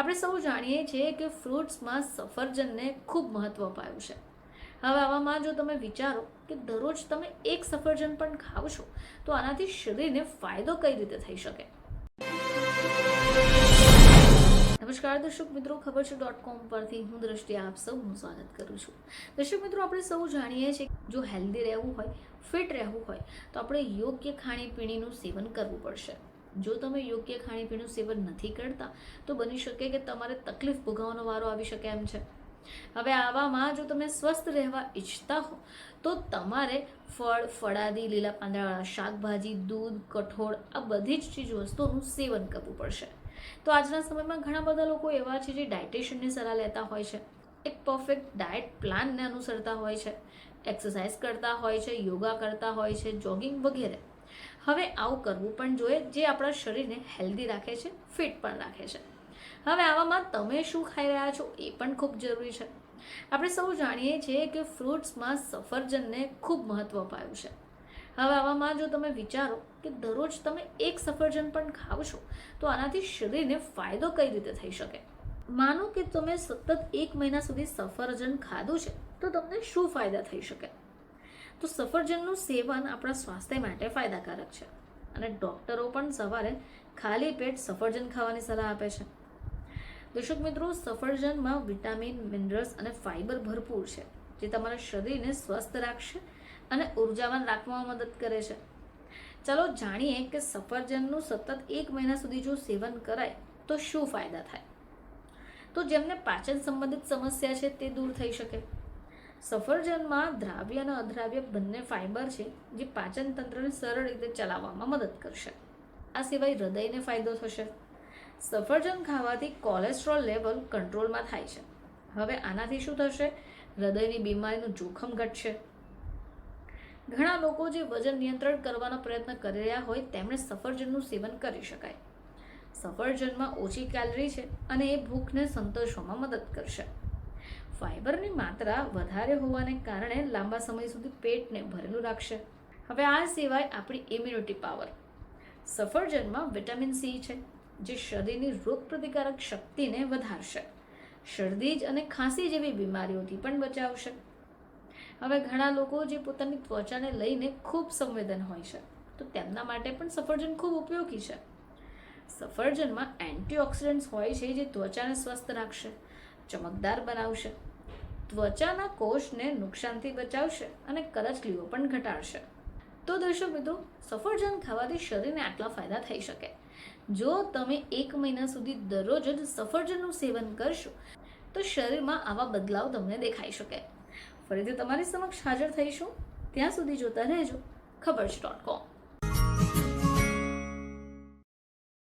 આપણે સૌ જાણીએ છીએ કે ફ્રૂટ્સમાં સફરજનને ખૂબ મહત્વ અપાયું છે. હવે આવામાં જો તમે વિચારો કે દરરોજ તમે એક સફરજન પણ ખાવ છો, તો આનાથી શરીરને ફાયદો કઈ રીતે થઈ શકે? નમસ્કાર, દર્શક મિત્રો, ખબર છે ડોટ કોમ પરથી હું દ્રષ્ટિ આપ સૌનું સ્વાગત કરું છું. દર્શક મિત્રો, આપણે સૌ જાણીએ છીએ જો હેલ્ધી રહેવું હોય ફિટ રહેવું હોય, તો આપણે યોગ્ય ખાણીપીણીનું સેવન કરવું પડશે. જો તમે યોગ્ય ખાણીપીણું સેવન નથી કરતા, તો બની શકે કે તમારે તકલીફ ભોગવવાનો વારો આવી શકે એમ છે. હવે આવામાં જો તમે સ્વસ્થ રહેવા ઈચ્છતા હો, તો તમારે ફળ, ફળાદી, લીલા પાંદડાવાળા શાકભાજી, દૂધ, કઠોળ, આ બધી જ ચીજ વસ્તુઓનું સેવન કરવું પડશે. તો આજના સમયમાં ઘણા બધા લોકો એવા છે જે ડાયટેશિયનની સલાહ લેતા હોય છે. એક પરફેક્ટ ડાયટ પ્લાનને અનુસરતા હોય છે. એક્સરસાઇઝ કરતા હોય છે, યોગા કરતા હોય છે, જોગિંગ વગેરે. હવે આવું કરવું પણ જોઈએ જે આપણા શરીરને હેલ્ધી રાખે છે ફિટ પણ રાખે છે. હવે આવામાં તમે શું ખાઈ રહ્યા છો એ પણ ખૂબ જરૂરી છે. આપણે સૌ જાણીએ છીએ કે ફ્રૂટ્સમાં સફરજનને ખૂબ મહત્ત્વ અપાયું છે. હવે આવામાં જો તમે વિચારો કે દરરોજ તમે એક સફરજન પણ ખાવ છો, તો આનાથી શરીરને ફાયદો કઈ રીતે થઈ શકે? માનો કે તમે સતત એક મહિના સુધી સફરજન ખાધું છે, તો તમને શું ફાયદા થઈ શકે? તો સફરજનનું સેવન આપણા સ્વાસ્થ્ય માટે ફાયદાકારક છે. અને ડૉક્ટરો પણ સવારે ખાલી પેટ સફરજન ખાવાની સલાહ આપે છે. દર્શક મિત્રો, સફરજનમાં વિટામિન, મિનરલ્સ અને ફાઇબર ભરપૂર છે, જે તમારા શરીરને સ્વસ્થ રાખશે અને ઉર્જાવાન રાખવામાં મદદ કરે છે. ચાલો જાણીએ કે સફરજનનું સતત એક મહિના સુધી જો સેવન કરાય, તો શું ફાયદા થાય? તો જેમને પાચન સંબંધિત સમસ્યા છે, તે દૂર થઈ શકે. સફરજનમાં દ્રાવ્ય અને અદ્રાવ્ય બંને ફાઇબર છે, જે પાચન તંત્રને સરળ રીતે ચલાવવામાં મદદ કરશે. આ સિવાય હૃદયને ફાયદો થશે. સફરજન ખાવાથી કોલેસ્ટ્રોલ લેવલ કંટ્રોલમાં થાય છે. હવે આનાથી શું થશે? હૃદયની બીમારીનું જોખમ ઘટશે. ઘણા લોકો જે વજન નિયંત્રણ કરવાનો પ્રયત્ન કરી રહ્યા હોય, તેમણે સફરજનનું સેવન કરી શકાય. સફરજનમાં ઓછી કેલરી છે અને એ ભૂખને સંતોષવામાં મદદ કરશે. ફાઇબરની માત્રા વધારે હોવાને કારણે લાંબા સમય સુધી પેટને ભરેલું રાખશે. હવે આ સિવાય આપણી ઇમ્યુનિટી પાવર સફરજનમાં વિટામિન સી છે, જે શરીરની રોગપ્રતિકારક શક્તિને વધારશે. શરદી જ અને ખાંસી જેવી બીમારીઓથી પણ બચાવશે. હવે ઘણા લોકો જે પોતાની ત્વચાને લઈને ખૂબ સંવેદન હોય છે, તો તેમના માટે પણ સફરજન ખૂબ ઉપયોગી છે. સફરજનમાં એન્ટીઓક્સિડન્ટ્સ હોય છે, જે ત્વચાને સ્વસ્થ રાખશે, ચમકદાર બનાવશે ત્વચાના કોષને નુકસાનથી બચાવશે અને કરચલીઓ પણ ઘટાડશે. તો દર્શક મિત્રો સફરજન ખાવાથી શરીરને આટલા ફાયદા થઈ શકે. જો તમે એક મહિના સુધી દરરોજ જ સફરજનનું સેવન કરશો, તો શરીરમાં આવા બદલાવ તમને દેખાઈ શકે. ફરીથી તમારી સમક્ષ હાજર થઈશું. ત્યાં સુધી જોતા રહેજો. ખબર છે ડોટ કોમ.